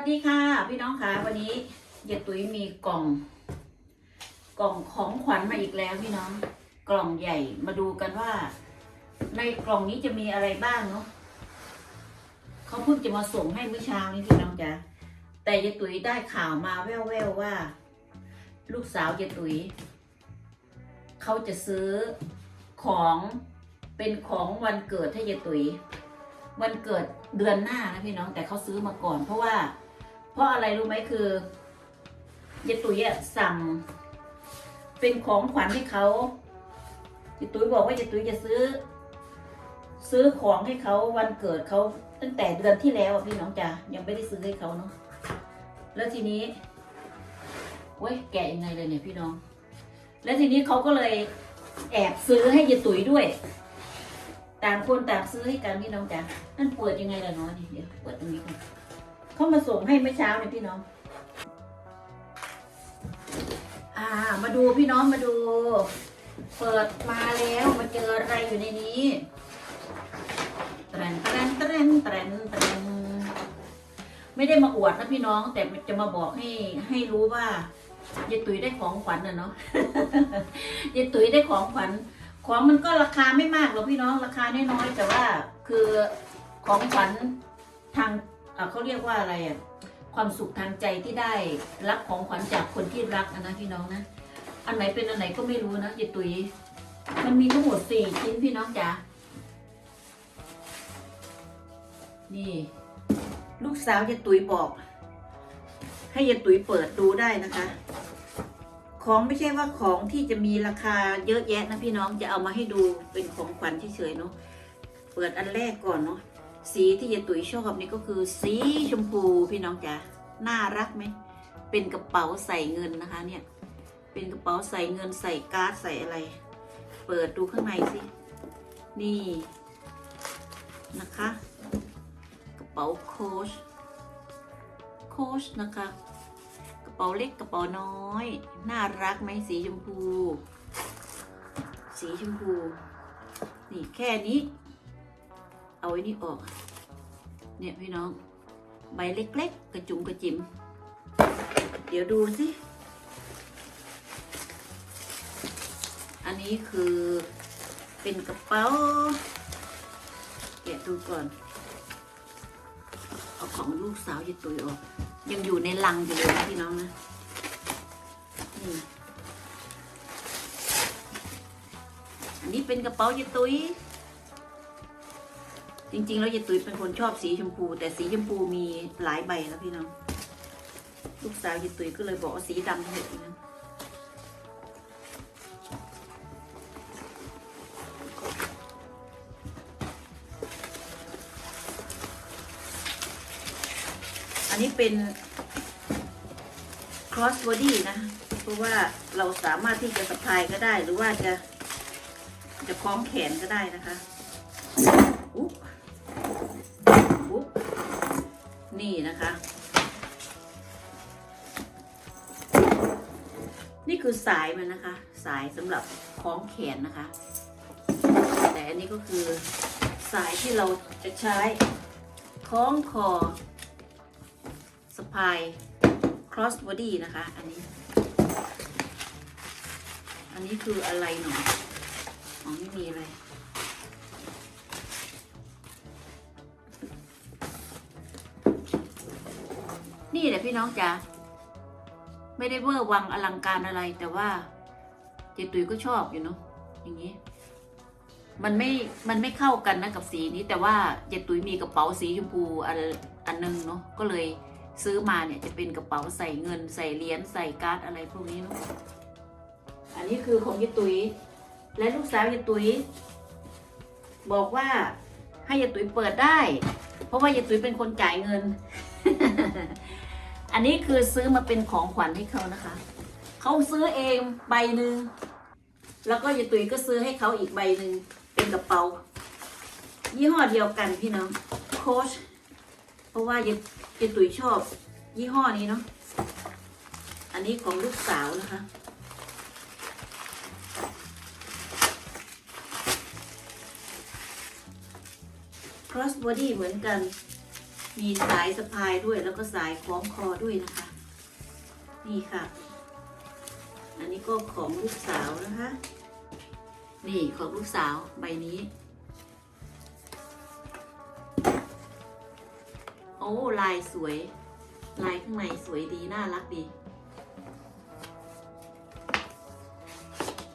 สดีค่ะ พี่น้องคะวันนี้ยายตุ๋ยมีกล่อง กล่องของขวัญมาอีกแล้วพี่น้อง กล่องใหญ่มาดูกันว่า ในกล่องนี้จะมีอะไรบ้างเนาะเขาเพิ่งจะมาส่งให้เมื่อเช้านี้พี่น้องจ๋าแต่ยายตุ๋ยได้ข่าวมาแว่วๆว่า ลูกสาวยายตุ๋ยเขาจะซื้อของเป็นของวันเกิดให้ยายตุ๋ยวันเกิดเดือนหน้านะพี่น้องแต่เขาซื้อมาก่อน เพราะว่า ราะอะไรรู้ไหมคือยายตุ๋ยอะสั่ง เป็นของขวัญให้เขายายตุ๋ยบอกว่ายายตุ๋ยจะซื้อ ซื้อของให้เขาวันเกิดเขาตั้งแต่เดือนที่แล้วพี่น้องจ๋ายังไม่ได้ซื้อให้เขาเนาะแล้วทีนี้เว้ยแกะยังไงเลยเนี่ยพี่น้อง แล้วทีนี้เขาก็เลยแอบซื้อให้ยายตุ๋ยด้วย ต่างคนต่างซื้อให้กันพี่น้องจ๋านั่นเปิดยังไงล่ะเน้อยนี่เดี๋ยวเปิดตรงนี้ก่อน เขามาส่งให้เมื่อเช้าเนี่ยพี่น้อง อ่า มาดูพี่น้องมาดู เปิดมาแล้วมาเจออะไรอยู่ในนี้แตรนแตรนแตรนแตรนแตรนไม่ได้มาอวดนะพี่น้อง แต่จะมาบอกให้ให้รู้ว่ายายตุ๋ยได้ของขวัญน่ะเนาะยายตุ๋ยได้ของขวัญของมันก็ราคาไม่มากหรอกพี่น้องราคาน้อยๆแต่ว่าคือของขวัญทาง เขาเรียกว่าอะไรอะความสุขทางใจที่ได้รับของขวัญจากคนที่รักนะพี่น้องนะ อันไหนเป็นอันไหนก็ไม่รู้นะยายตุยมันมีทั้งหมดสี่ชิ้นพี่น้องจ๋านี่ ลูกสาวยายตุยบอก ให้ยายตุยเปิดดูได้นะคะ ของไม่ใช่ว่าของที่จะมีราคาเยอะแยะนะพี่น้องจะเอามาให้ดูเป็นของขวัญเฉยๆเนาะเปิดอันแรกก่อนเนาะ สีที่ยายตุ๋ยชอบนี่ก็คือสีชมพูพี่น้องจ๋าน่ารักไหม เป็นกระเป๋าใส่เงินนะคะเนี่ย เป็นกระเป๋าใส่เงินใส่การ์ดใส่อะไร เปิดดูข้างในสินี่นะคะ กระเป๋าโค้ชโค้ชนะคะ กระเป๋าเล็กกระเป๋าน้อย น่ารักไหมสีชมพู สีชมพู นี่แค่นี้ เอาไว้นี่ออก เนี่ยพี่น้อง ใบเล็ก ๆ กระจุมกระจิม เดี๋ยวดูสิ อันนี้คือเป็นกระเป๋าแกะดูก่อน เอาของลูกสาวยายตุยออก ยังอยู่ในลังอยู่เลยนะพี่น้องนะนี่อันนี้เป็นกระเป๋ายายตุย จริง ๆ แล้วยายตุยเป็นคนชอบสีชมพู แต่สีชมพูมีหลายใบแล้วพี่น้อง ลูกสาวยายตุยก็เลยบอกว่าสีดำเถอะนะอันนี้เป็น cross body นะ เพราะว่าเราสามารถที่จะสะพายก็ได้หรือว่าจะจะคล้องแขนก็ได้นะคะ นี่นะคะ นี่คือสายมันนะคะ สายสำหรับคล้องแขนนะคะ แต่อันนี้ก็คือสายที่เราจะใช้คล้องคอสะพาย cross body นะคะ อันนี้ อันนี้คืออะไรหนออ๋อไม่มีอะไนี่แหละพี่น้องจ๋าไม่ได้เวอร์วังอลังการอะไร แต่ว่าเจตุยก็ชอบอยู่เนาะอย่างนี้ มันไม่มันไม่เข้ากันนะกับสีนี้ แต่ว่าเจตุยมีกระเป๋าสีชมพูอันอันหนึงเนาะก็เลยซื้อมาเนี่ยจะเป็นกระเป๋าใส่เงินใส่เหรียญใส่การ์ดอะไรพวกนี้เนาะอันนี้คือของเจตุยและลูกสาวเจตุยบอกว่าให้ยายตุ๋ยเปิดได้ เพราะว่ายายตุ๋ยเป็นคนจ่ายเงิน อันนี้คือซื้อมาเป็นของขวัญให้เขานะคะ เขาซื้อเองใบหนึ่ง แล้วก็ยายตุ๋ยก็ซื้อให้เขาอีกใบหนึ่งเป็นกระเป๋า ยี่ห้อเดียวกันพี่น้องโคชเพราะว่ายายตุ๋ยชอบ ยี่ห้อนี้เนาะ อันนี้ของลูกสาวนะคะ cross body เหมือนกัน มีสายสะพายด้วยแล้วก็สายคล้องคอด้วยนะคะ นี่ค่ะ อันนี้ก็ของลูกสาวนะคะ นี่ของลูกสาวใบนี้ โอ้ลายสวย ลายข้างในสวยดี น่ารักดี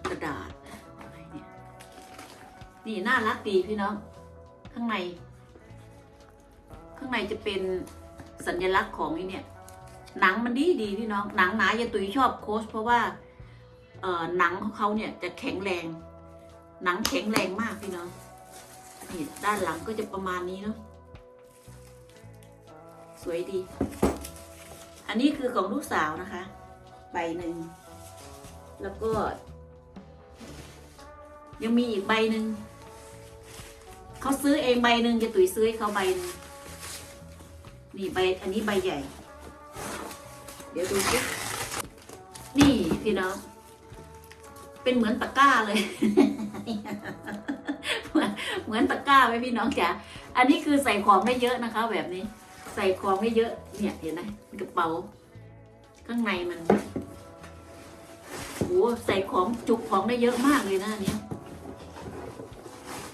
กระดาษ นี่นี่น่ารักดีพี่น้อง ข้างใน ข้างในจะเป็นสัญลักษณ์ของไอ้เนี่ย หนังมันดีดีพี่น้อง หนังหนายายตุ๋ยชอบโค้ชเพราะว่าเอ่อหนังของเขาเนี่ยจะแข็งแรง หนังแข็งแรงมากพี่น้องนี่ด้านหลังก็จะประมาณนี้เนาะสวยดี อันนี้คือของลูกสาวนะคะ ใบหนึ่ง แล้วก็ ยังมีอีกใบหนึ่งเขาซื้อเองใบหนึ่งจะตุ๋ยซื้อให้เขาใบหนึ่ง นี่ใบอันนี้ใบใหญ่ เดี๋ยวดูสินี่พี่น้อง เป็นเหมือนตะกร้าเลย เหมือนตะกร้าไหมพี่น้องจ๋าอันนี้คือใส่ของได้เยอะนะคะ แบบนี้ ใส่ของได้เยอะ เนี่ยเห็นไหมกระเป๋า ข้างในมันโอ้ใส่ของจุกของได้เยอะมากเลยนะอันเนี้ย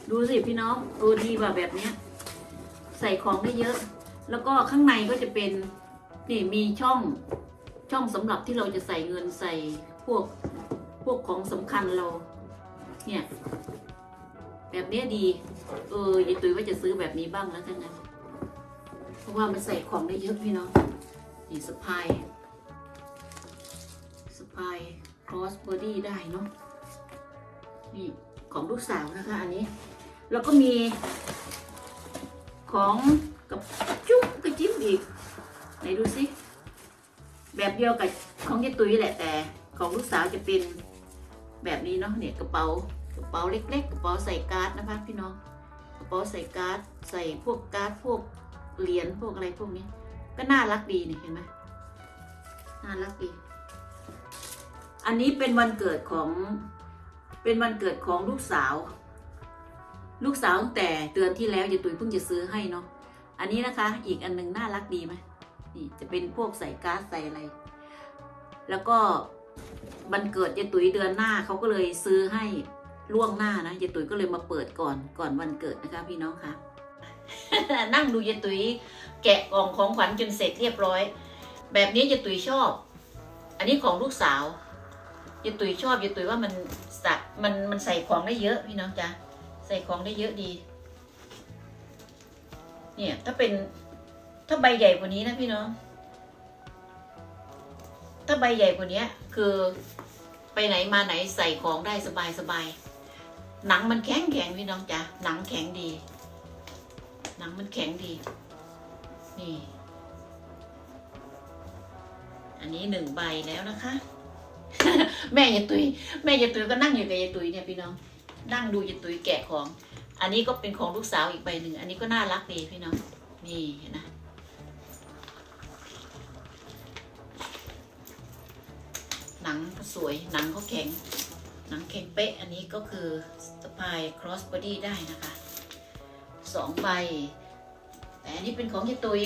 ดูสิพี่น้องดูดีว่าแบบเนี้ย ใส่ของได้เยอะ แล้วก็ข้างในก็จะเป็นนี่มีช่องช่องสำหรับที่เราจะใส่เงินใส่พวกพวกของสำคัญเรา เนี่ย แบบนี้ดี เออยายตุ้ยว่าจะซื้อแบบนี้บ้างแล้วทั้งนั้นเพราะว่ามันใส่ของได้เยอะพี่เน้องนี่สะพายสะพาย cross body ได้เนาะนี่ของลูกสาวนะคะ อันนี้ แล้วก็มีของกับ อีก ไหนดูสิ แบบเดียวกับของยายตุ้ยแหละแต่ของลูกสาวจะเป็นแบบนี้เนาะเนี่ยกระเป๋ากระเป๋าเล็ก ๆ กระเป๋าใส่การ์ดนะคะพี่น้องกระเป๋าใส่การ์ดใส่พวกการ์ดพวกเหรียญพวกอะไรพวกนี้ ก็น่ารักดีนี่เห็นไหมน่ารักดี อันนี้เป็นวันเกิดของเป็นวันเกิดของลูกสาว ลูกสาวตั้งแต่เดือนที่แล้วยายตุ๋ยเพิ่งจะซื้อให้เนาะ อันนี้นะคะ อีกอันหนึงน่ารักดีไหมนี่จะเป็นพวกใส่ก๊าซใส่อะไร แล้วก็วันเกิดยายตุ๋ยเดือนหน้าเขาก็เลยซื้อให้ล่วงหน้านะยายตุ๋ยก็เลยมาเปิดก่อนก่อนวันเกิดนะคะ พี่น้องคะนั่งดูยายตุ๋ยแกะกล่องของขวัญจนเสร็จเรียบร้อย แบบนี้ยายตุ๋ยชอบ อันนี้ของลูกสาวยายตุ๋ยชอบยายตุ๋ยว่ามันสักมันมันใส่ของได้เยอะพี่น้องจ๊ะใส่ของได้เยอะดี เนี่ย ถ้าเป็นถ้าใบใหญ่กว่านี้นะพี่น้อง ถ้าใบใหญ่กว่านี้คือไปไหนมาไหนใส่ของได้สบายสบายหนังมันแข็งแข็งพี่น้องจ๊ะหนังแข็งดี หนังมันแข็งดี นี่ อันนี้หนึ่งใบแล้วนะคะ แม่ยายตุย แม่ยายตุยก็นั่งอยู่กับยายตุยเนี่ยพี่น้อง นั่งดูยายตุยแกะของ อันนี้ก็เป็นของลูกสาวอีกใบหนึ่ง อันนี้ก็น่ารักดีพี่น้อง นี่เห็นนะ หนังก็สวย หนังเขาแข็ง หนังแข็งเป๊ะ อันนี้ก็คือสปาย cross body ได้นะคะ สองใบ แต่อันนี้เป็นของยายตุย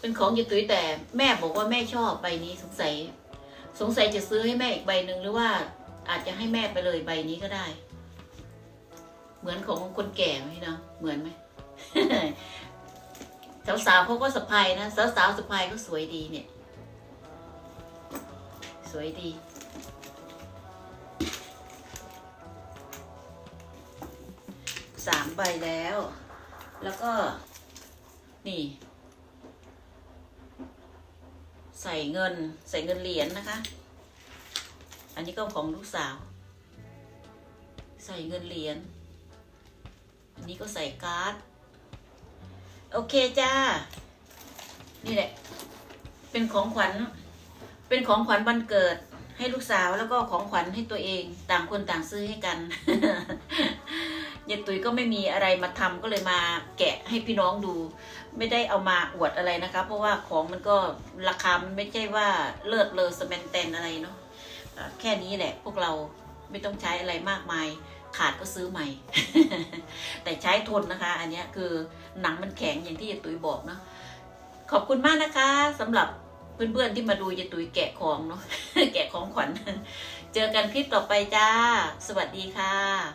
เป็นของยายตุยแต่แม่บอกว่าแม่ชอบใบนี้สงสัย สงสัยจะซื้อให้แม่อีกใบหนึ่งหรือว่าอาจจะให้แม่ไปเลยใบนี้ก็ได้ เหมือนของคนแก่ไหมเนาะเหมือนไหมสาวๆเขาก็สะพายนะสาวๆสะพายก็สวยดีเนี่ย สวยดี สามใบแล้ว แล้วก็ นี่ ใส่เงินใส่เงินเหรียญนะคะ อันนี้ก็ของลูกสาว ใส่เงินเหรียญ นี้ก็ใส่การ์ด โอเคจ้า นี่แหละ เป็นของขวัญ เป็นของขวัญวันเกิดให้ลูกสาวแล้วก็ของขวัญให้ตัวเอง ต่างคนต่างซื้อให้กันยายตุ๋ยก็ไม่มีอะไรมาทำก็เลยมาแกะให้พี่น้องดู ไม่ได้เอามาอวดอะไรนะคะ เพราะว่าของมันก็ราคามันไม่ใช่ว่าเลิศเลอสแมนเตนอะไรเนาะแค่นี้แหละ พวกเราไม่ต้องใช้อะไรมากมาย ขาดก็ซื้อใหม่ แต่ใช้ทนนะคะ อันนี้คือหนังมันแข็งอย่างที่ยายตุ๋ยบอกเนาะขอบคุณมากนะคะสำหรับเพื่อนๆที่มาดูยายตุ๋ยแกะของเนาะแกะของขวัญเจอกันคลิปต่อไปจ้า สวัสดีค่ะ